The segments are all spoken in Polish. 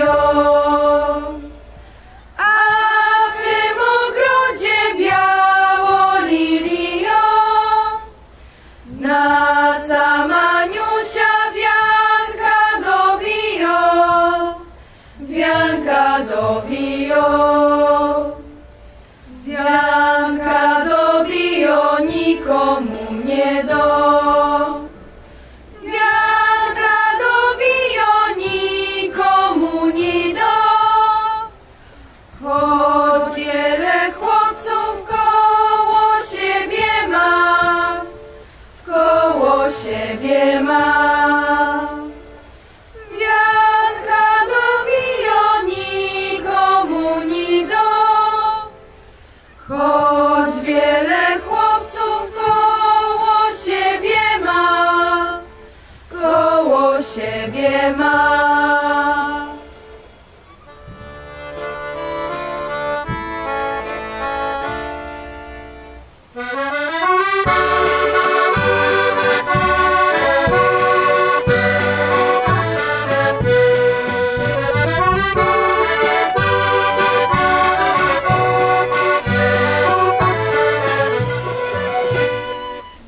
Senhor. siebie ma.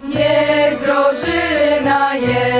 Nie jest.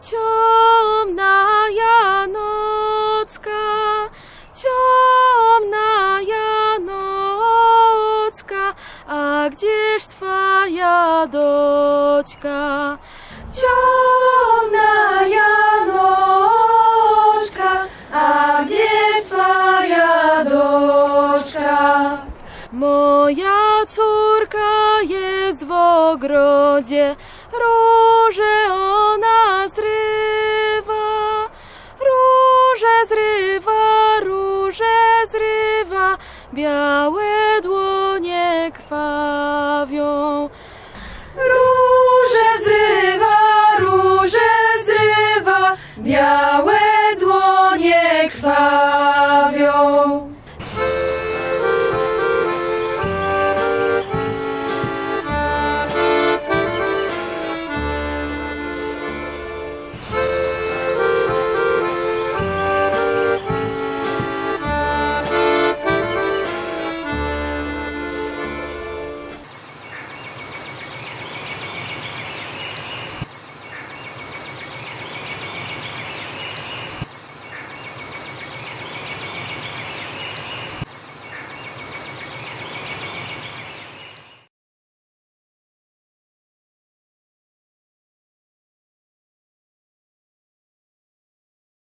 Ciemna Janocka, ciemna Janocka, a gdzież twoja doćka? Ciemna Janoczka, a gdzież twoja doczka? Moja córka jest w ogrodzie, białe